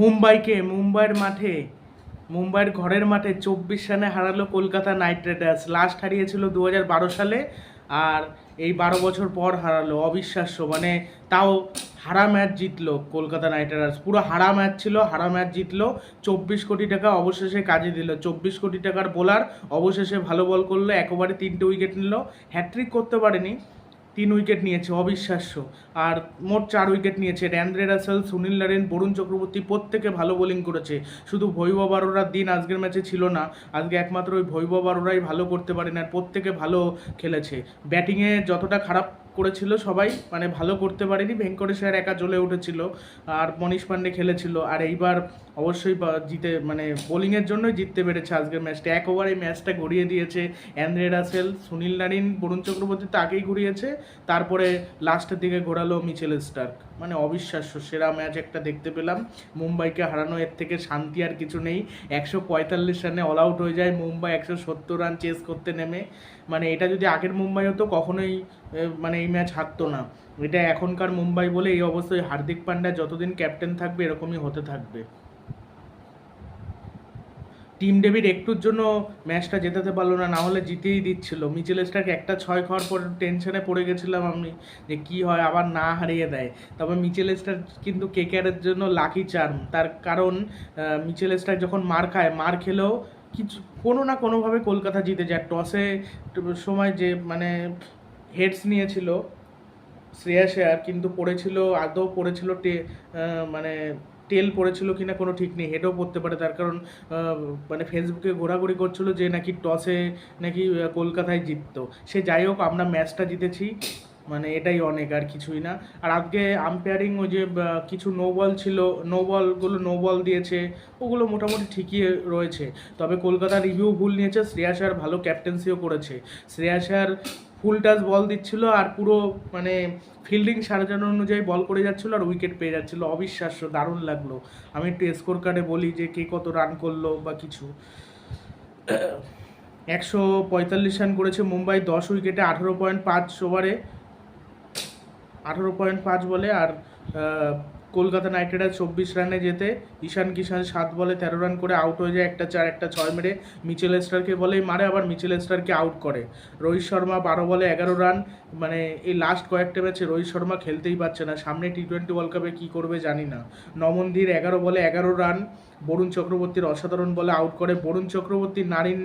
মুম্বাইকে, মুম্বাইয়ের মাঠে, মুম্বাইয়ের ঘরের মাঠে চব্বিশ রানে হারালো কলকাতা নাইট রাইডার্স। লাস্ট হারিয়েছিল দু হাজার বারো সালে আর এই বারো বছর পর হারালো। অবিশ্বাস্য মানে তাও হারা ম্যাচ জিতলো কলকাতা নাইট রাইডার্স। পুরো হারা ম্যাচ ছিল, হারা ম্যাচ জিতলো। চব্বিশ কোটি টাকা অবশেষে কাজে দিল। চব্বিশ কোটি টাকার বোলার অবশেষে ভালো বল করল, একেবারে তিনটে উইকেট নিল। হ্যাট্রিক করতে পারেনি। তিন উইকেট নিয়েছে, অবিশ্বাস্য। আর মোট চার উইকেট নিয়েছে, Andre Russell, Sunil Narine Varun Chakravarthy প্রত্যেকে ভালো বোলিং করেছে। শুধু ভৈবব আরোরার দিন আজকের ম্যাচে ছিল না, আজকে একমাত্র ওই ভৈবব আরোরাই ভালো করতে পারেন আর প্রত্যেকে ভালো খেলেছে। ব্যাটিংয়ে যতটা খারাপ করেছিল সবাই মানে ভালো করতে পারেনি। ভেঙ্কটেশ্বর একা জ্বলে উঠেছিল, আর মনীষ পান্ডে খেলেছিল, আর এইবার অবশ্যই জিতে মানে বোলিংয়ের জন্যই জিততে পেরেছে আজকের ম্যাচটা এক ওভারে ম্যাচটা ঘুরিয়ে দিয়েছে Andre Russell, Sunil Narine, Varun Chakravarthy তো আগেই ঘুরিয়েছে, তারপরে লাস্টের দিকে ঘোরালো মিচেল স্টার্ক। মানে অবিশ্বাস্য। সেরা ম্যাচ একটা দেখতে পেলাম। মুম্বাইকে হারানো, এর থেকে শান্তি আর কিছু নেই। একশো পঁয়তাল্লিশ রানে অল আউট হয়ে যায়। মুম্বাই একশো সত্তর রান চেস করতে নেমে। মানে এটা যদি আগের মুম্বাই হতো, কখনোই মানে এই ম্যাচ হারতো না। এটা এখনকার মুম্বাই বলে এই অবস্থায় হার্দিক পান্ডা যতদিন ক্যাপ্টেন থাকবে, এরকমই হতে থাকবে। টিম ডেভিড একটুর জন্য ম্যাচটা জেতাতে পারল না না হলে জিতেই দিচ্ছিল। মিচেল স্টার্ক একটা ছয় খাওয়ার পর টেনশনে পড়ে গেছিলাম আমি যে কি হয়, আবার না হারিয়ে দেয়। তবে মিচেল স্টার্ক কিন্তু কেকেআরের জন্য লাকি চার্ম তার কারণ মিচেল স্টার্ক যখন মার খায়, মার খেলেও কিছু, কোনো না কোনোভাবে কলকাতা জিতে যায়। টসে সময় যে মানে হেডস নিয়েছিল শ্রেয়া শেয়ার কিন্তু পড়েছিল, আদৌ পড়েছিল টে মানে টেল পড়েছিল কিনা কোনো ঠিক নেই হেডও পড়তে পারে। তার কারণ মানে ফেসবুকে ঘোরাঘুরি করছিল যে নাকি টসে নাকি কলকাতায় জিততো। সে যাই হোক, আমরা ম্যাচটা জিতেছি। মানে এটাই অনেক, আর কিছুই না। আর আজকে আম্পায়ারিং ওই যে কিছু নো বল ছিল নো বলগুলো নো বল দিয়েছে, ওগুলো মোটামুটি ঠিকই রয়েছে। তবে কলকাতা রিভিউ ভুল নিয়েছে। শ্রেয়া শেয়ার ভালো ক্যাপ্টেন্সিও করেছে। শ্রেয়া শেয়ার ফুল টাচ বল দিচ্ছিল আর পুরো মানে ফিল্ডিং সাজানো অনুযায়ী বল করে যাচ্ছিল আর উইকেট পেয়ে যাচ্ছিল। অবিশ্বাস্য, দারুণ লাগল। আমি একটু স্কোর কার্ডে বলি যে কে কত রান করল বা কিছু। একশো পঁয়তাল্লিশ রান করেছে মুম্বাই, দশ উইকেটে আঠেরো পয়েন্ট পাঁচ ওভারে আঠেরো পয়েন্ট পাঁচ বলে আর কলকাতা নাইট রাইডার্স চব্বিশ রানে যেতে ঈশান কিষান সাত বলে তেরো রান করে আউট হয়ে যায়, একটা চার, একটা ছয় মেরে মিচেল স্টারকে বলেই মারে, আবার মিচেল স্টারকে আউট করে। রোহিত শর্মা বারো বলে এগারো রান মানে এই লাস্ট কয়েকটা ম্যাচে রোহিত শর্মা খেলতেই পারছে না। সামনে টি টোয়েন্টি ওয়ার্ল্ড কাপে কী করবে জানি না। নমনদীর এগারো বলে এগারো রান, বরুণ চক্রবর্তীর অসাধারণ বলে আউট করে। বরুণ চক্রবর্তী নারিন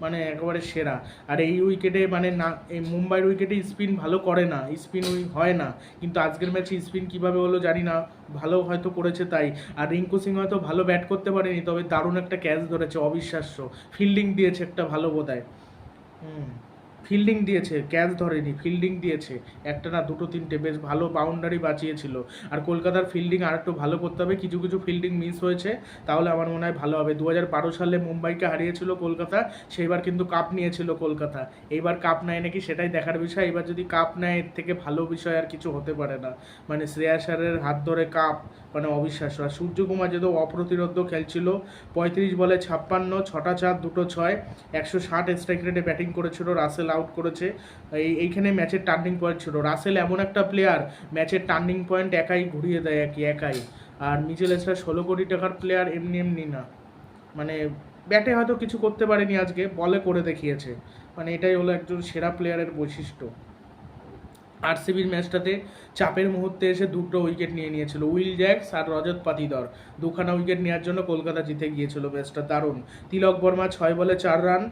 মানে একেবারে সেরা। আর এই উইকেটে মানে না, এই মুম্বাইয়ের উইকেটে স্পিন ভালো করে না, স্পিন উই হয় না। কিন্তু আজকের ম্যাচে স্পিন কীভাবে হলো জানি না, ভালো হয়তো করেছে তাই। আর রিঙ্কু সিং হয়তো ভালো ব্যাট করতে পারেনি, তবে দারুণ একটা ক্যাচ ধরেছে, অবিশ্বাস্য। ফিল্ডিং দিয়েছে একটা ভালো বোধ হয় হুম। ফিল্ডিং দিয়েছে ক্যাচ ধরেনি ফিল্ডিং দিয়েছে। একটা না দুটো তিনটে, বেশ ভালো বাউন্ডারি বাঁচিয়েছিল। আর কলকাতার ফিল্ডিং আর একটু ভালো করতে হবে, কিছু কিছু ফিল্ডিং মিস হয়েছে, তাহলে আমার মনে হয় ভালো হবে। দু হাজার বারো সালে মুম্বাইকে হারিয়েছিল কলকাতা, সেইবার কিন্তু কাপ নিয়েছিল কলকাতা। এইবার কাপ নেয় নাকি সেটাই দেখার বিষয় এবার যদি কাপ নেয়, এর থেকে ভালো বিষয় আর কিছু হতে পারে না। মানে শ্রেয়া স্যারের হাত ধরে কাপ মানে অবিশ্বাস্য। আর সূর্যকুমার যেহেতু অপ্রতিরোধ খেলছিল, পঁয়ত্রিশ বলে ছাপ্পান্ন, ছটা চার, দুটো ছয়, একশো ষাট স্ট্রাইক রেটে ব্যাটিং করেছিল রাসেল আউট করেছে। এই, এইখানে ম্যাচের টার্নিং পয়েন্ট ছিল। রাসেল এমন একটা প্লেয়ার ম্যাচের টার্নিং পয়েন্ট একাই ঘুরিয়ে দেয় কি, একাই। আর মিচেল এসরা ষোলো কোটি টাকার প্লেয়ার এমনি এমনি না। মানে ব্যাটে হয়তো কিছু করতে পারেনি আজকে, বলে করে দেখিয়েছে। মানে এটাই হলো একজন সেরা প্লেয়ারের বৈশিষ্ট্য। আরসিবির ম্যাচটাতে চাপের মুহূর্তে এসে দুটো উইকেট নিয়ে নিয়েছিল। উইল জ্যাক্স আর রজত পাতিদর। দুখানা উইকেট নেওয়ার জন্য কলকাতা জিতে গিয়েছিল ম্যাচটা দারুণ। তিলক বর্মা ছয় বলে চার রান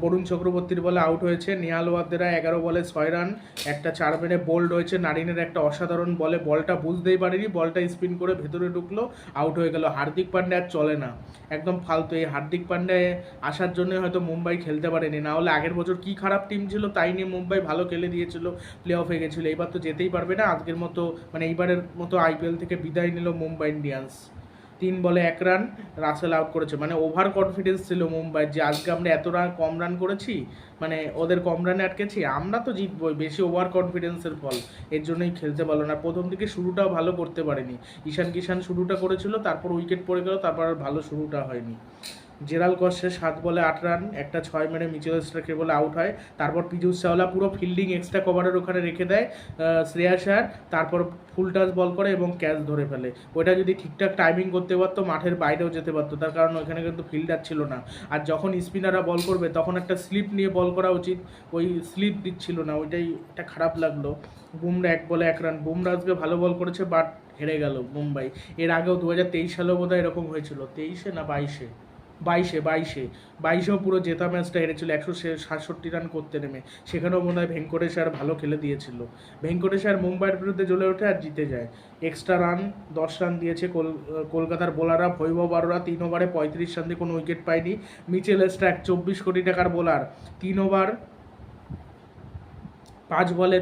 বরুণ চক্রবর্তীর বলে আউট হয়েছে। নিহাল ওয়াদ্দেরা এগারো বলে ছয় রান একটা চার মেরে বোল্ড হয়েছে। নারিনের একটা অসাধারণ বলে বলটা বুঝতেই পারেনি। বলটা স্পিন করে ভেতরে ঢুকলো আউট হয়ে গেল। হার্দিক পান্ডে আর চলে না। একদম ফালতু। এই হার্দিক পান্ডে আসার জন্য হয়তো মুম্বাই খেলতে পারেনি। না হলে আগের বছর কি খারাপ টিম ছিল, তাই নিয়ে মুম্বাই ভালো খেলে দিয়েছিল। প্লে অফে গেছিল এবার তো যেতেই পারবে না। আজকের মতো মানে এইবারের মতো আইপিএল থেকে বিদায় নিল মুম্বাই ইন্ডিয়ান্স। তিন বলে এক রান রাসেল আউট করেছে। মানে ওভার কনফিডেন্স ছিল মুম্বাই যে আজকে আমরা এত রান, কম রান করেছি মানে ওদের কম রানে আটকেছি, আমরা তো জিতবই বেশি ওভার কনফিডেন্সের ফল। এর জন্যই খেলতে পারল না। প্রথম দিকে শুরুটাও ভালো করতে পারেনি। ঈশান কিষান শুরুটা করেছিল, তারপর উইকেট পড়ে গেল, তারপর আর ভালো শুরুটা হয়নি। জেরাল কসে সাত বলে আট রান একটা ছয় মেরে মিচেল স্টার্কের বলে আউট হয়। তারপর পীযুষ চাওলা পুরো ফিল্ডিং এক্সট্রা কভারের ওখানে রেখে দেয় আহ, শ্রেয়াস আয়ার তারপর ফুল টাচ বল করে এবং ক্যাচ ধরে ফেলে। ওটা যদি ঠিকঠাক টাইমিং করতে পারতো মাঠের বাইরেও যেতে পারতো। তার কারণ ওখানে কিন্তু ফিল্ডার ছিল না। আর যখন স্পিনাররা বল করবে তখন একটা স্লিপ নিয়ে বল করা উচিত। ওই স্লিপ দিচ্ছিল না ওইটাই একটা খারাপ লাগল। বুমরা এক বলে এক রান। বুমরা আজকে ভালো বল করেছে বাট হেরে গেল মুম্বাই। এর আগেও দু হাজার তেইশ সালেও বোধহয় এরকম হয়েছিল। তেইশে না বাইশে? বাইশে বাইশে। বাইশেও পুরো জেতা ম্যাচটা হেরেছিল, একশো সাতষট্টি রান করতে নেমে। সেখানেও মনে হয় ভেঙ্কটেশ আর ভালো খেলে দিয়েছিল। ভেঙ্কটেশ আর মুম্বাইয়ের বিরুদ্ধে জ্বলে ওঠে আর জিতে যায়। এক্সট্রা রান, দশ রান দিয়েছে কল- কলকাতার বোলাররা। ভৈভব বারোরা তিন ওভারে পঁয়ত্রিশ রান দিয়ে কোনো উইকেট পায়নি। মিচেল স্ট্র্যাক চব্বিশ কোটি টাকার বোলার। তিন ওভার, পাঁচ বলে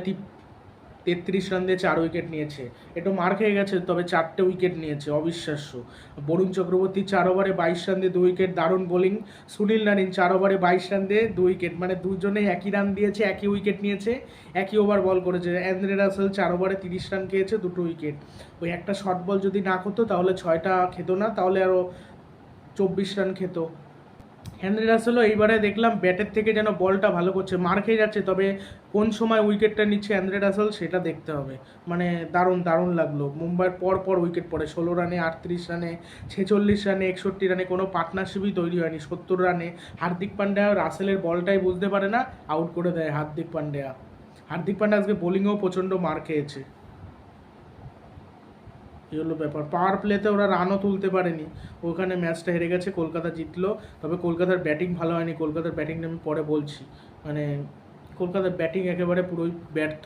তেত্রিশ রান দিয়ে চার উইকেট নিয়েছে। একটু মার খেয়ে গেছে, তবে চারটে উইকেট নিয়েছে, অবিশ্বাস্য। বরুণ চক্রবর্তী চার ওভারে বাইশ রান দিয়ে দু উইকেট দারুণ বোলিং সুনীল নারিন চার ওভারে বাইশ রান দিয়ে দু উইকেট মানে দুজনেই একই রান দিয়েছে, একই উইকেট নিয়েছে, একই ওভার বল করেছে। অ্যান্দ্রে রাসেল চার ওভারে তিরিশ রান খেয়েছে, দুটো উইকেট ওই একটা শর্ট বল যদি না করতো তাহলে ছয়টা খেতো না, তাহলে আরও চব্বিশ রান খেত। হেনরি রাসেলও এইবারে দেখলাম ব্যাটের থেকে যেন বলটা ভালো করছে, মার খেয়ে যাচ্ছে। তবে কোন সময় উইকেটটা নিচ্ছে অ্যান্দ্রে রাসেল, সেটা দেখতে হবে। মানে দারুণ দারুণ লাগল। মুম্বাইয়ের পর পর উইকেট পড়ে, ষোলো রানে আটত্রিশ রানে, ছেচল্লিশ রানে, একষট্টি রানে, কোনো পার্টনারশিপই তৈরি হয়নি। সত্তর রানে হার্দিক পান্ডিয়া রাসেলের বলটাই বুঝতে পারে না, আউট করে দেয় হার্দিক পান্ডিয়া। হার্দিক পান্ডিয়া আজকে বোলিংয়েও প্রচণ্ড মার খেয়েছে। এই হলো ব্যাপার। পাওয়ার প্লেতে ওরা রানও তুলতে পারেনি। ওখানে ম্যাচটা হেরে গেছে, কলকাতা জিতলো। তবে কলকাতার ব্যাটিং ভালো হয়নি। কলকাতার ব্যাটিংটা আমি পরে বলছি। মানে কলকাতার ব্যাটিং একেবারে পুরোই ব্যর্থ।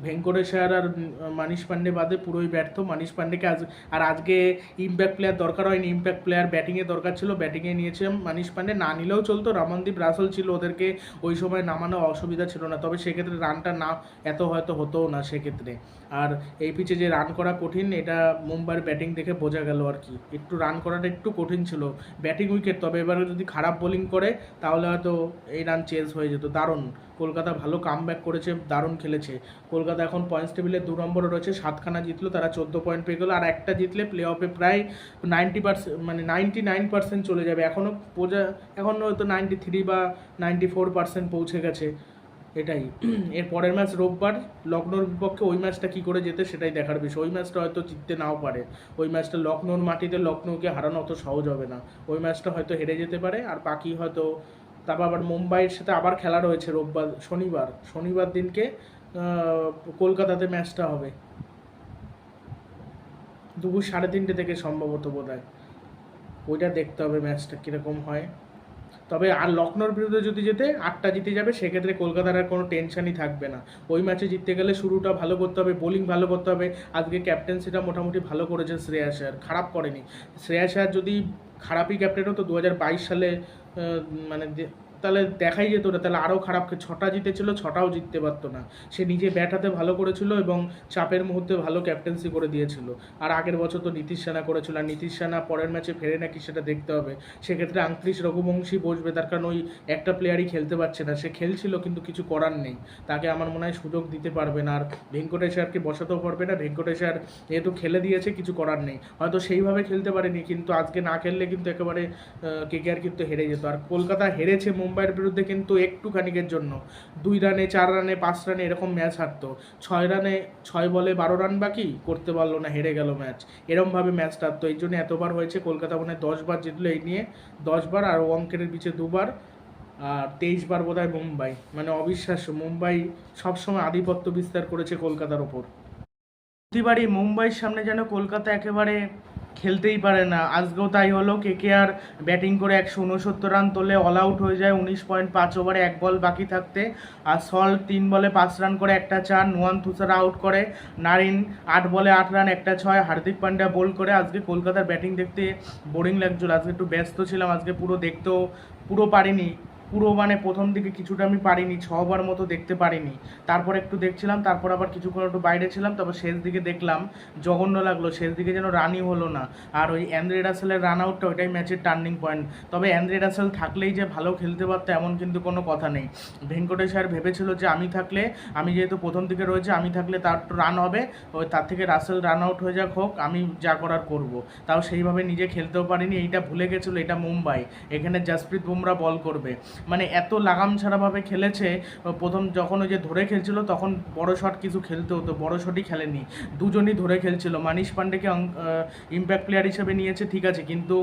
ভেঙ্কটেশ্বর আর মানিশ পান্ডে বাদে পুরোই ব্যর্থ। মানিশ পান্ডেকে আজ, আর আজকে ইম্প্যাক্ট প্লেয়ার দরকার হয়নি। ইম্প্যাক্ট প্লেয়ার ব্যাটিংয়ে দরকার ছিল, ব্যাটিংয়ে নিয়েছে মানিশ পান্ডে। না নিলেও চলতো, রমনদীপ রাসেল ছিল ওদেরকে ওই সময় নামানো অসুবিধা ছিল না। তবে সেক্ষেত্রে রানটা না, এত হয়তো হতোও না সেক্ষেত্রে। আর এই পিচে যে রান করা কঠিন, এটা মুম্বাইয়ের ব্যাটিং দেখে বোঝা গেল আর কি। একটু রান করাটা একটু কঠিন ছিল। ব্যাটিং উইকেট, তবে এবারে যদি খারাপ বোলিং করে, তাহলে হয়তো এই রান চেঞ্জ হয়ে যেত। দারুণ। কলকাতা ভালো কাম করেছে, দারুণ খেলেছে। কলকাতা এখন পয়েন্টস টেবিলে দু নম্বরে রয়েছে। সাতখানা জিতলো, তারা চোদ্দ পয়েন্ট পেয়ে গেলো। আর একটা জিতলে প্লে অফে প্রায় নাইনটি পার্সেন্ট মানে নাইনটি নাইন পার্সেন্ট চলে যাবে। এখনও বোঝা এখনও হয়তো নাইনটি থ্রি বা নাইনটি ফোর পার্সেন্ট পৌঁছে গেছে। এটাই। এর পরের ম্যাচ রোববার। লখনৌর বিপক্ষে ওই ম্যাচটা কী করে যেতে সেটাই দেখার বিষয়। ওই ম্যাচটা হয়তো জিততে নাও পারে। ওই ম্যাচটা লখনৌর মাটিতে লখনৌকে হারানো অত সহজ হবে না। ওই ম্যাচটা হয়তো হেরে যেতে পারে। আর বাকি হয়তো, তারপর আবার মুম্বাইয়ের সাথে আবার খেলা রয়েছে রোববার, শনিবার। শনিবার দিনকে কলকাতাতে ম্যাচটা হবে। দুপুর সাড়ে তিনটে থেকে সম্ভবত বোধ হয় ওইটা দেখতে হবে ম্যাচটা কীরকম হয়। তবে আর লখনৌর বিরুদ্ধে যদি যেতে, আটটা জিতে যাবে, সেক্ষেত্রে কলকাতার আর কোনো টেনশনই থাকবে না। ওই ম্যাচে জিততে গেলে শুরুটা ভালো করতে হবে বোলিং ভালো করতে হবে। আজকে ক্যাপ্টেন্সিটা মোটামুটি ভালো করেছেন শ্রেয়া আয়ার, খারাপ করেনি। শ্রেয়া আয়ার যদি খারাপই ক্যাপ্টেন হতো দু হাজার বাইশ সালে মানে তাহলে দেখাই যেত না, তাহলে আরও খারাপ ছটা জিতেছিল, ছটাও জিততে পারতো না। সে নিজে ব্যাট হাতে ভালো করেছিল এবং চাপের মুহূর্তে ভালো ক্যাপ্টেন্সি করে দিয়েছিল। আর আগের বছর তো নীতিশ সেনা করেছিল, আর নীতিশ সেনা পরের ম্যাচে ফেরে নাকি সেটা দেখতে হবে। সেক্ষেত্রে আংক্রিস রঘুবংশী বসবে, তার কারণ ওই একটা প্লেয়ারই খেলতে পারছে না। সে খেলছিল কিন্তু কিছু করার নেই। তাকে আমার মনে হয় সুযোগ দিতে পারবে না। আর ভেঙ্কটেশ্বরকে বসাতেও পারবে না। ভেঙ্কটেশ্বর যেহেতু খেলে দিয়েছে, কিছু করার নেই। হয়তো সেইভাবে খেলতে পারেনি, কিন্তু আজকে না খেললে কিন্তু একেবারে কেকেআর কিন্তু হেরে যেত। আর কলকাতা হেরেছে মুম্বাইয়ের বিরুদ্ধে কিন্তু একটুখানিকের জন্য। দুই রানে, চার রানে, পাঁচ রানে এরকম ম্যাচ হারতো। ছয় রানে ছয় বলে বারো রান বাকি? করতে পারল না, হেরে গেল ম্যাচ। এরমভাবে ম্যাচটা হারতো এই জন্য এতবার হয়েছে, কলকাতা মনে দশবার জিতলো এই নিয়ে। দশবার আর অঙ্কের পিছে দুবার। আর তেইশ বার বোধ হয় মুম্বাই। মানে অবিশ্বাস্য, মুম্বাই সবসময় আধিপত্য বিস্তার করেছে কলকাতার ওপর। প্রতিবারই মুম্বাইয়ের সামনে যেন কলকাতা একেবারে খেলতেই পারে না। আজকেও তাই হলো কে আর ব্যাটিং করে একশো উনসত্তর রান তোলে অল আউট হয়ে যায় উনিশ পয়েন্ট পাঁচ ওভারে এক বল বাকি থাকতে। আর সল্ট তিন বলে পাঁচ রান করে একটা চার নুয়ান তুষারা আউট করে। নারিন আট বলে আট রান একটা ছয়। হার্দিক পান্ডিয়া বোল করে। আজকে কলকাতার ব্যাটিং দেখতে বোরিং লাগছিল। আজকে একটু ব্যস্ত ছিলাম, আজকে পুরো দেখতেও পুরো পারিনি। পুরো মানে প্রথম দিকে কিছুটা আমি পারিনি ছ ওভার মতো দেখতে পারিনি। তারপর একটু দেখছিলাম, তারপর আবার কিছুক্ষণ একটু বাইরে ছিলাম, তারপর শেষ দিকে দেখলাম, জঘন্য লাগল, শেষ দিকে যেন রানই হলো না। আর ওই অ্যান্দ্রে রাসেলের রান আউটটা ওইটাই ম্যাচের টার্নিং পয়েন্ট। তবে অ্যান্দ্রে রাসেল থাকলেই যে ভালো খেলতে পারতো এমন কিন্তু কোনো কথা নেই। ভেঙ্কটেশ আর ভেবেছিল যে আমি থাকলে, আমি যেহেতু প্রথম দিকে রয়েছে, আমি থাকলে তার রান হবে ওই তার থেকে রাসেল রান আউট হয়ে যাক হোক, আমি যা করার করব। তাও সেইভাবে নিজে খেলতেও পারিনি, এইটা ভুলে গেছিল, এটা মুম্বাই। এখানে জাসপ্রীত বুমরা বল করবে। মানে এত লাগাম ছাড়াভাবে খেলেছে, প্রথম যখন ওই যে ধরে খেলছিল তখন বড় শট কিছু খেলতে হতো, বড় শটই খেলেনি। দুজনই ধরে খেলছিল। মানিশ পান্ডেকে ইম্প্যাক্ট প্লেয়ার হিসেবে নিয়েছে ঠিক আছে, কিন্তু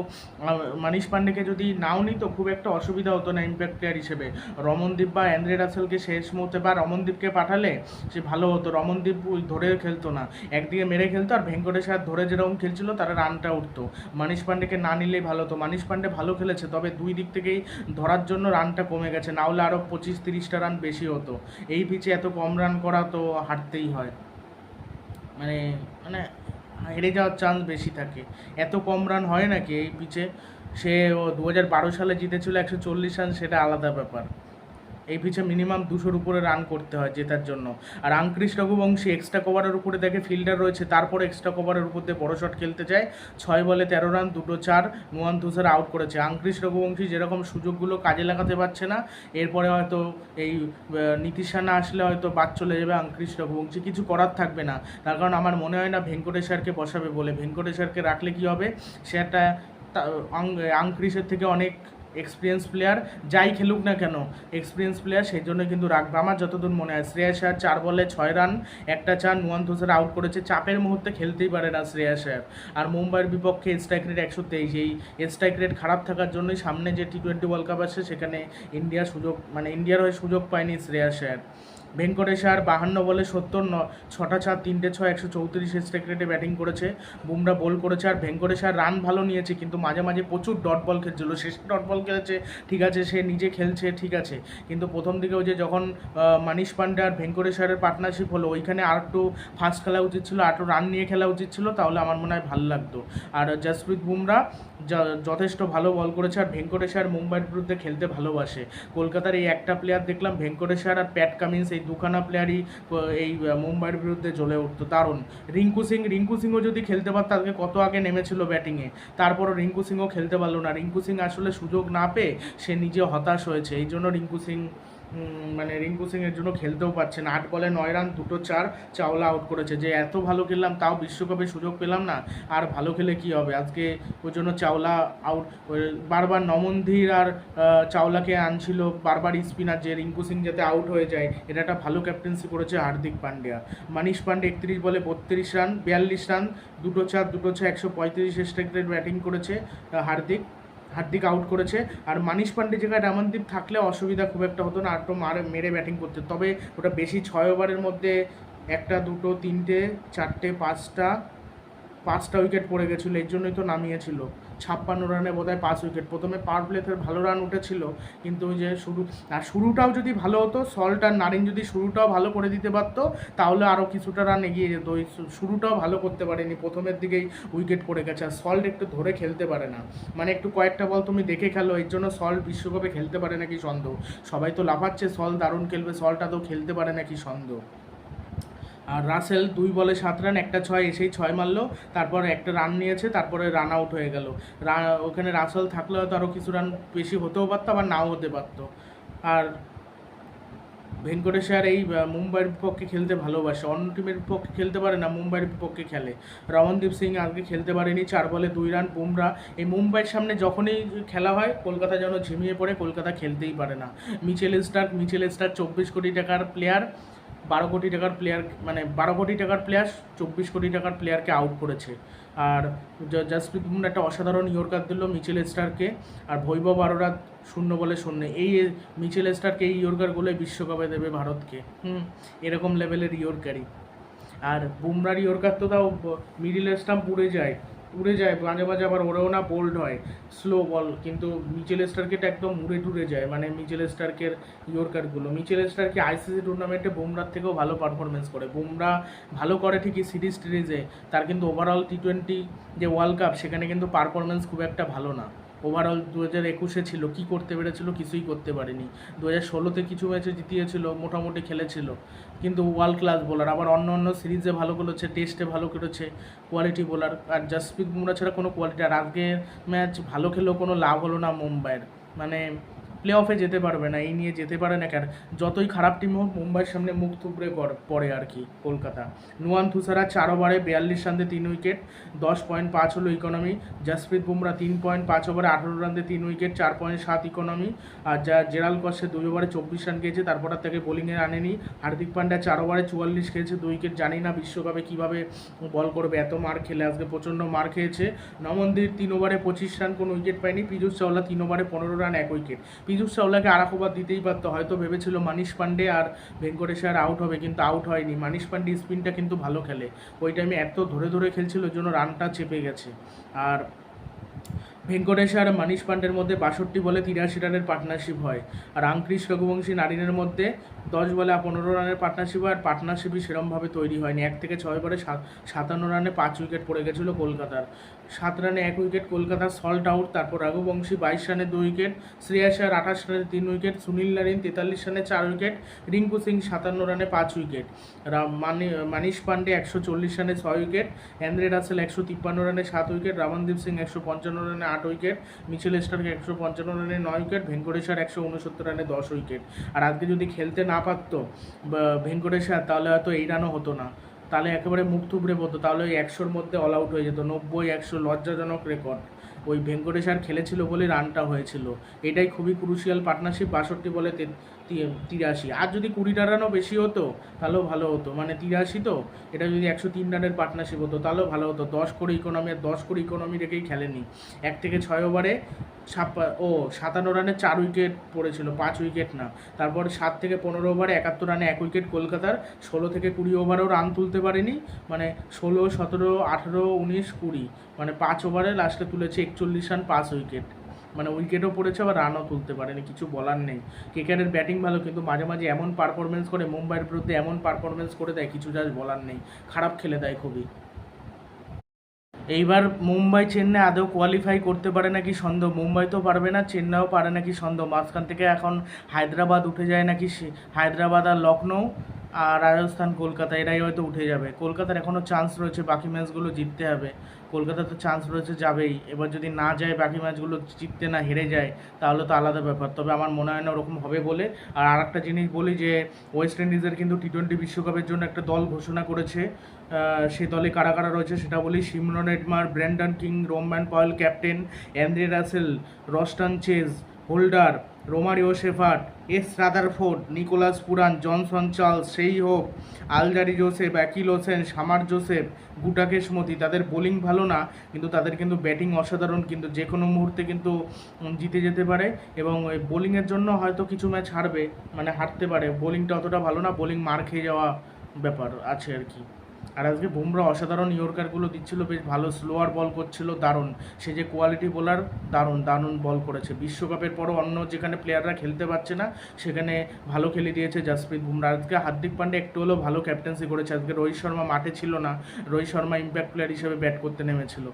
মানিশ পান্ডেকে যদি নাও নিত খুব একটা অসুবিধা হতো না ইম্প্যাক্ট প্লেয়ার হিসেবে। রমনদীপ বা অ্যান্দ্রে রাসেলকে শেষ মুহূর্তে বা রমনদীপকে পাঠালে সে ভালো হতো। রমনদীপ ধরে খেলতো না। একদিকে মেরে খেলতো আর ভেঙ্কটেশ ধরে যেরকম খেলছিল তারা রানটা উঠতো। মানিশ পান্ডেকে না নিলেই ভালো হতো। মানিশ পান্ডে ভালো খেলেছে, তবে দুই দিক থেকেই ধরার জন্য রানটা কমে গেছে। না হলে আরও পঁচিশ তিরিশটা রান বেশি হতো। এই পিচে এত কম রান করা তো হারতেই হয়। মানে মানে হেরে যাওয়ার চান্স বেশি থাকে। এত কম রান হয় নাকি এই পিচে সে দু হাজার বারো সালে জিতেছিল একশো চল্লিশ রান, সেটা আলাদা ব্যাপার। এই পিচে মিনিমাম দুশোর উপরে রান করতে হয় জেতার জন্য। আর আঙ্ক্রিস রঘুবংশী এক্সট্রা কভারের উপরে দেখে ফিল্ডার রয়েছে তারপর এক্সট্রা কভারের উপর দিয়ে বড় শট খেলতে যায়। ছয় বলে তেরো রান দুটো চার মোহান তুষার আউট করেছে। আঙ্ক্রিস রঘুবংশী যেরকম সুযোগগুলো কাজে লাগাতে পারছে না এরপরে হয়তো এই আহ, নীতিশ রানা আসলে হয়তো বাদ চলে যাবে আঙ্ক্রিস রঘুবংশী। কিছু করার থাকবে না। তার কারণ আমার মনে হয় না ভেঙ্কটেশ্বরকে বসাবে বলে। ভেঙ্কটেশ্বরকে রাখলে কি হবে? সে একটা আংক্রিসের থেকে অনেক এক্সপিরিয়েন্স প্লেয়ার যাই খেলুক না কেন এক্সপিরিয়েন্স প্লেয়ার সেই জন্য কিন্তু রাখবে। আমার যতদূর মনে হয়, শ্রেয়া শাহ চার বলে ছয় রান, একটা চার নুয়ান তুষার আউট করেছে। চাপের মুহূর্তে খেলতেই পারে না শ্রেয়া শাহ। আর মুম্বাইয়ের বিপক্ষে স্ট্রাইক রেট একশো তেইশ। এই স্ট্রাইক রেট খারাপ থাকার জন্যই সামনে যে টি টোয়েন্টি ওয়ার্ল্ড কাপ আছে, সেখানে ইন্ডিয়া সুযোগ মানে ইন্ডিয়ার হয়ে সুযোগ পায়নি শ্রেয়া আয়ার ভেঙ্কটেশ্বর বাহান্ন বলে সত্তর ন, ছটা চার তিনটে ছয়, একশো চৌত্রিশ স্ট্রাইক রেটে ব্যাটিং করেছে, বুমরা বল করেছে আর ভেঙ্কটেশ্বর রান ভালো নিয়েছে, কিন্তু মাঝে মাঝে প্রচুর ডট বল খেলছিল। শেষ ডট বল খেলেছে, ঠিক আছে, সে নিজে খেলছে, ঠিক আছে। কিন্তু প্রথম দিকে ওই যে যখন মানিশ পান্ডে আর ভেঙ্কটেশ্বরের পার্টনারশিপ হলো, ওইখানে আর একটু ফাস্ট খেলা উচিত ছিল, আর রান নিয়ে খেলা উচিত ছিল, তাহলে আমার মনে হয় ভালো লাগতো। আর জসপ্রীত বুমরা যথেষ্ট ভালো বল করেছে আর ভেঙ্কটেশ্বর মুম্বাইয়ের বিরুদ্ধে খেলতে ভালোবাসে। কলকাতার এই একটা প্লেয়ার দেখলাম ভেঙ্কটেশ্বর আর প্যাট কামিন্স এই দুখানা প্লেয়ারই এই মুম্বাইয়ের বিরুদ্ধে জ্বলে উঠতো। দারুণ। রিঙ্কু সিং, রিঙ্কু সিংও যদি খেলতে পারত আজকে কত আগে নেমেছিল ব্যাটিংয়ে তারপরও রিঙ্কু সিংও খেলতে পারল না। রিঙ্কু সিং আসলে সুযোগ না পেয়ে সে নিজে হতাশ হয়েছে। এই জন্য রিঙ্কু সিং মানে রিঙ্কু সিং এর জন্য খেলতেও পারছে না। আট বলে নয় রান, দুটো চার, চাওলা আউট করেছে। যে এত ভালো খেললাম, তাও বিশ্বকাপে সুযোগ পেলাম না। আর ভালো খেলে কি হবে? আজকে ওই জন্য চাওলা আউট বারবার নমনধীর আর চাওলাকে আনছিল, বারবার স্পিনার যে রিঙ্কু সিং যাতে আউট হয়ে যায়, এটা একটা ভালো ক্যাপ্টেন্সি করেছে হার্দিক পান্ডিয়া। মানিশ পান্ডে একত্রিশ বলে বত্রিশ রান, বিয়াল্লিশ রান, দুটো চার, দুটো ছয়, একশো পঁয়ত্রিশ স্ট্রাইক ব্যাটিং করেছে হার্দিক। হার্দিক আউট করেছে। আর মানিশ পান্ডে জায়গায় রামনদীপ থাকলে অসুবিধা খুব একটা হতো না, আর তো মারে, মেরে ব্যাটিং করতে। তবে ওটা বেশি ছয় ওভারের মধ্যে একটা, দুটো, তিনটে, চারটে, পাঁচটা পাঁচটা উইকেট পড়ে গেছিল, এর জন্যই তো নামিয়েছিল। ছাপ্পান্ন রানে বোধহয় পাঁচ উইকেট। প্রথমে পাওয়ার প্লেতে ভালো রান উঠেছিল, কিন্তু ওই যে শুরু আর শুরুটাও যদি ভালো হতো সল্ট আর নারিন যদি শুরুটাও ভালো করে দিতে পারতো, তাহলে আরও কিছুটা রান এগিয়ে যেত। ওই শুরুটাও ভালো করতে পারেনি, প্রথমের দিকেই উইকেট পড়ে গেছে। আর সল্ট একটু ধরে খেলতে পারে না। মানে একটু কয়েকটা বল তুমি দেখে খেলো, এর জন্য সল্ট বিশ্বকাপে খেলতে পারে নাকি সন্দেহ? সবাই তো লাফাচ্ছে সল দারুণ খেলবে সল্ট তো খেলতে পারে নাকি সন্দেহ? আর রাসেল দুই বলে সাত রান, একটা ছয় এসেই ছয় মারলো, তারপর একটা রান নিয়েছে, তারপরে রান আউট হয়ে গেল। ওখানে রাসেল থাকলে হয়তো আরও কিছু রান বেশি হতেও পারতো, আবার নাও হতে পারতো। আর ভেঙ্কটেশ্বর এই মুম্বাইয়ের বিপক্ষে খেলতে ভালোবাসে। অন্য টিমের বিপক্ষে খেলতে পারে না, মুম্বাইয়ের বিপক্ষে খেলে। রমনদীপ সিং আজকে খেলতে পারেনি, চার বলে দুই রান বুমরা। এই মুম্বাইয়ের সামনে যখনই খেলা হয়, কলকাতা যেন ঝিমিয়ে পড়ে, কলকাতা খেলতেই পারে না। মিচেল স্টার্ক মিচেল স্টার্ক চব্বিশ কোটি টাকার প্লেয়ার বারো কোটি টাকার প্লেয়ার মানে বারো কোটি টাকার প্লেয়ার চব্বিশ কোটি টাকার প্লেয়ারকে আউট করেছে। আর জাসপ্রীত বুমরা একটা অসাধারণ ইয়র্কার দিল মিচেল স্টারকে আর বৈভব আরোরা শূন্য বলে শূন্য। এই মিচেল স্টারকে এই ইয়র্কারগুলোই বিশ্বকাপে দেবে ভারতকে। হুম, এরকম লেভেলের ইয়র্কারই আর বুমরার ইয়র্কার তো তাও মিডিল স্টাম্প পুড়ে যায়। উড়ে যায় মাঝে মাঝে আবার ওরেও না বোল্ড হয় স্লো বল কিন্তু মিচেল স্টার্কেট একদম উড়ে টুড়ে যায় মানে মিচেল স্টার্কের ইয়র্কারগুলো। মিচেল স্টার্কে আইসিসি টুর্নামেন্টে বুমরার থেকেও ভালো পারফরমেন্স করে। বুমরা ভালো করে ঠিকই সিরিজ টিরিজে, তার কিন্তু ওভারঅল টি টোয়েন্টি যে ওয়ার্ল্ড কাপ সেখানে কিন্তু পারফরমেন্স খুব একটা ভালো না। ওভারঅল দু হাজার একুশে ছিল, কী করতে পেরেছিল কিছুই করতে পারেনি। দু হাজার ষোলোতে কিছু ম্যাচে জিতিয়েছিল, মোটামুটি খেলেছিল। কিন্তু ওয়ার্ল্ড ক্লাস বোলার আবার অন্য অন্য সিরিজে ভালো করেছে টেস্টে ভালো করেছে কোয়ালিটি বোলার আর জাসপ্রীত বুমরা ছাড়া কোনো কোয়ালিটি আর আজকের ম্যাচ ভালো খেলেও কোনো লাভ হলো না মুম্বাইয়ের। মানে প্লে অফে যেতে পারবে না, এই নিয়ে যেতে পারে না কেন? যতই খারাপ টিম হোক, মুম্বাইয়ের সামনে মুখ থুবড়ে পড়- আর কি কলকাতা। নুয়ান থুসারা চার ওভারে বিয়াল্লিশ রানতে তিন উইকেট দশ পয়েন্ট পাঁচ হলো ইকোনমি জাসপ্রীত বুমরা তিন পয়েন্ট পাঁচ ওভারে আঠারো রানতে তিন উইকেট চার পয়েন্ট সাত ইকোনমি আর যা, জেরাল কসে দুই ওভারে চব্বিশ রান খেয়েছে, তারপর আর তাকে বোলিংয়ে আনেনি। হার্দিক পান্ড্যা চার ওভারে চুয়াল্লিশ খেয়েছে, দুই উইকেট জানি না বিশ্বকাপে কীভাবে বল করবে, এত মার খেলে, আজকে প্রচণ্ড মার খেয়েছে। নমনদীর তিন ওভারে পঁচিশ রান, কোনো উইকেট পায়নি। পীযুষ চাওলা তিন ওভারে পনেরো রান, এক উইকেট পীযুষ চাওলাকে আর এক ওভার দিতেই পারতো। হয়তো ভেবেছিল মানিশ পান্ডে আর ভেঙ্কটেশ্বর আউট হবে, কিন্তু আউট হয়নি। মানিশ পান্ডে স্পিনটা কিন্তু ভালো খেলে। ওই টাইমে এত ধরে ধরে খেলছিল জন্য রানটা চেপে গেছে। আর ভেঙ্কটেশ্বর আর মানিশ পান্ডের মধ্যে বাষট্টি বলে তিরাশি রানের পার্টনারশিপ হয়। আর আংক্রিস রঘুবংশী নারিনের মধ্যে দশ বলে পনেরো রানের পার্টনারশিপ হয়। আর পার্টনারশিপই সেরমভাবে তৈরি হয়নি। এক থেকে ছয় বলে সাত- সাতান্ন রানে পাঁচ উইকেট পড়ে গেছিল কলকাতার। সাত রানে এক উইকেট কলকাতার সল্ট আউট, তারপর রঘুবংশী বাইশ রানে দুই উইকেট শ্রেয়াসার আঠাশ রানে তিন উইকেট, সুনীল নারিন তেতাল্লিশ রানে চার উইকেট, রিঙ্কু সিং সাতান্ন রানে পাঁচ উইকেট। মানি- মানিশ পান্ডে একশো চল্লিশ রানে ছয় উইকেট অ্যান্দ্রে রাসেল একশো তিপ্পান্ন রানে সাত উইকেট, রামনদীপ সিং একশো পঞ্চান্ন রানে আট উইকেট, মিচেল স্টার্ক একশো পঞ্চান্ন রানে নয় উইকেট, ভেঙ্কটেশ্বর একশো উনসত্তর রানে দশ উইকেট। আর আজকে যদি খেলতে না পারতো ভেঙ্কটেশ্বর, তাহলে হয়তো এই রানও হতো না। তাহলে একেবারে মুখ থুবড়ে পড়তো। তাহলে ওই একশোর মধ্যে অল আউট হয়ে যেত। নব্বই, একশো লজ্জাজনক রেকর্ড ওই ভেঙ্কটেশ আর খেলেছিল বলে রানটা হয়েছিল। এটাই খুবই ক্রুশিয়াল পার্টনারশিপ বাষট্টি বলে তিরাশি। আর যদি কুড়িটা রানও বেশি হতো, তাহলেও ভালো হতো। মানে তিরাশি তো? এটা যদি একশো তিন রানের পার্টনারশিপ হতো, তাহলেও ভালো হতো। দশ করে ইকোনমি আর দশ করে ইকোনমি রেখেই খেলেনি। এক থেকে ছয় ওভারে ছাপ্পা ও, সাতান্ন রানে চার উইকেট পড়েছিল, পাঁচ উইকেট না। তারপর সাত থেকে পনেরো ওভারে একাত্তর রানে এক উইকেট কলকাতার, ষোলো থেকে কুড়ি ওভারেও রান তুলতে পারেনি। মানে ষোলো, সতেরো, আঠেরো, উনিশ, কুড়ি। মানে পাঁচ ওভারে লাস্টে তুলেছে একচল্লিশ রান পাঁচ উইকেট মানে উইকেটও পড়েছে, আবার রানও তুলতে পারেনি, কিছু বলার নেই। কেকেআরের ব্যাটিং ভালো, কিন্তু মাঝে মাঝে এমন পারফরমেন্স করে, মুম্বাইয়ের বিরুদ্ধে এমন পারফরমেন্স করে দেয়, কিছু যা বলার নেই। খারাপ খেলে দেয় খুবই। এইবার মুম্বাই চেন্নাই আদৌ কোয়ালিফাই করতে পারে নাকি সন্দেহ? মুম্বাই তো পারবে না, চেন্নাইও পারে নাকি সন্দেহ? মাঝখান থেকে এখন হায়দ্রাবাদ উঠে যায় নাকি হায়দ্রাবাদ আর লখনৌ আর রাজস্থান, কলকাতা, এরাই হয়তো উঠে যাবে। কলকাতার এখনও চান্স রয়েছে, বাকি ম্যাচগুলো জিততে হবে। কলকাতার তো চান্স রয়েছে যাবেই। এবার যদি না যায়, বাকি ম্যাচগুলো জিততে না হেরে যায়, তাহলে তো আলাদা ব্যাপার। তবে আমার মনে হয় না ওরকম হবে বলে। আর আরেকটা জিনিস বলি যে ওয়েস্ট ইন্ডিজের কিন্তু টি টোয়েন্টি বিশ্বকাপের জন্য একটা দল ঘোষণা করেছে। সে দলে কারা কারা রয়েছে সেটা বলি Shimron Hetmyer, Brandon King Rovman Powell, captain Andre Russell, Roston Chase, Holder, Romario Shepherd S Rutherford, Nicholas Pooran, Johnson Charles, সেই হোক Alzarri Joseph, Akeal Hosein, Shamar Joseph, Gudakesh Motie. তাদের বোলিং ভালো না, কিন্তু তাদের কিন্তু ব্যাটিং অসাধারণ, কিন্তু যে কোনো মুহূর্তে কিন্তু জিতে যেতে পারে এবং ওই বোলিংয়ের জন্য হয়তো কিছু ম্যাচ হারবে মানে হারতে পারে। বোলিংটা অতটা ভালো না, বোলিং মার খেয়ে যাওয়া ব্যাপার আছে আর কি। আর আজকে বুমরা অসাধারণ ইয়র্কারগুলো দিচ্ছিল, বেশ ভালো স্লোয়ার বল করছিল, দারুণ। সে যে কোয়ালিটি বোলার দারুণ দারুণ বল করেছে। বিশ্বকাপের পরও অন্য যেখানে প্লেয়াররা খেলতে পারছে না, সেখানে ভালো খেলে দিয়েছে জাসপ্রীত বুমরা আজকে হার্দিক পান্ডে একটু হলেও ভালো ক্যাপ্টেন্সি করেছে। আজকে রোহিত শর্মা মাঠে ছিল না, রোহিত শর্মা ইম্প্যাক্ট প্লেয়ার হিসেবে ব্যাট করতে নেমেছিল।